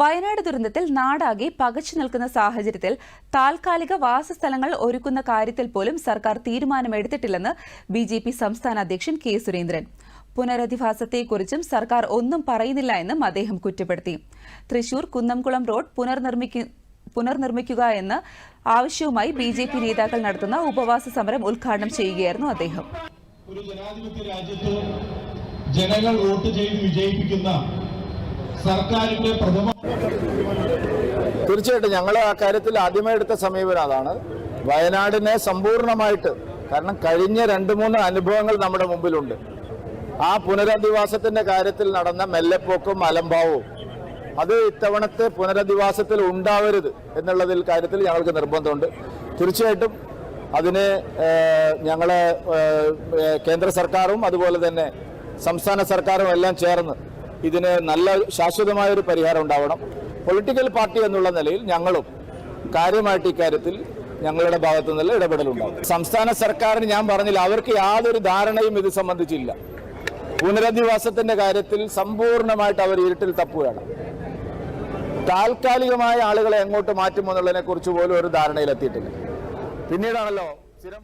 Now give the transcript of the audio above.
വയനാട് ദുരന്തത്തിൽ നാടാകെ പകച്ചു നിൽക്കുന്ന സാഹചര്യത്തിൽ താൽക്കാലിക വാസസ്ഥലങ്ങൾ ഒരുക്കുന്ന കാര്യത്തിൽ പോലും സർക്കാർ തീരുമാനമെടുത്തിട്ടില്ലെന്ന് ബി ജെ പി സംസ്ഥാന അധ്യക്ഷൻ കെ സുരേന്ദ്രൻ. പുനരധിവാസത്തെക്കുറിച്ചും സർക്കാർ ഒന്നും പറയുന്നില്ല എന്നും അദ്ദേഹം കുറ്റപ്പെടുത്തി. തൃശൂർ കുന്നംകുളം റോഡ് പുനർനിർമ്മിക്കു പുനർനിർമ്മിക്കുക എന്ന ആവശ്യവുമായി ബി ജെ പി നേതാക്കൾ നടത്തുന്ന ഉപവാസ സമരം ഉദ്ഘാടനം ചെയ്യുകയായിരുന്നു അദ്ദേഹം. ഒരു ജനാധിപത്യ രാജ്യത്ത് ജനങ്ങൾ വോട്ട് ചെയ്ത് വിജയിപ്പിക്കുന്ന സർക്കാരിന്റെ പ്രഥമ തീർച്ചയായിട്ടും ഞങ്ങൾ ആ കാര്യത്തിൽ ആദ്യമേ എടുത്ത സമീപനം അതാണ്. വയനാടിനെ സമ്പൂർണമായിട്ട് കാരണം കഴിഞ്ഞ രണ്ട് മൂന്ന് അനുഭവങ്ങൾ നമ്മുടെ മുമ്പിലുണ്ട്. ആ പുനരധിവാസത്തിന്റെ കാര്യത്തിൽ നടന്ന മെല്ലെപ്പോക്കും അലംഭാവവും അത് ഇത്തവണത്തെ പുനരധിവാസത്തിൽ ഉണ്ടാവരുത് എന്നുള്ളതിൽ കാര്യത്തിൽ ഞങ്ങൾക്ക് നിർബന്ധമുണ്ട്. തീർച്ചയായിട്ടും അതിന് ഞങ്ങളെ കേന്ദ്ര സർക്കാരും അതുപോലെ തന്നെ സംസ്ഥാന സർക്കാരും എല്ലാം ചേർന്ന് ഇതിന് നല്ല ശാശ്വതമായ ഒരു പരിഹാരം ഉണ്ടാവണം. പൊളിറ്റിക്കൽ പാർട്ടി എന്നുള്ള നിലയിൽ ഞങ്ങളും കാര്യമായിട്ട് ഇക്കാര്യത്തിൽ ഞങ്ങളുടെ ഭാഗത്തു നിന്നുള്ള ഇടപെടലുണ്ടാവും. സംസ്ഥാന സർക്കാരിന് ഞാൻ പറഞ്ഞില്ല അവർക്ക് യാതൊരു ധാരണയും ഇത് സംബന്ധിച്ചില്ല. പുനരധിവാസത്തിന്റെ കാര്യത്തിൽ സമ്പൂർണമായിട്ട് അവർ ഇരുട്ടിൽ തപ്പുകയാണ്. താൽക്കാലികമായ ആളുകളെ എങ്ങോട്ട് മാറ്റുമെന്നുള്ളതിനെ കുറിച്ച് പോലും ഒരു ധാരണയിലെത്തിയിട്ടില്ല. പിന്നീടാണല്ലോ സ്ഥിരം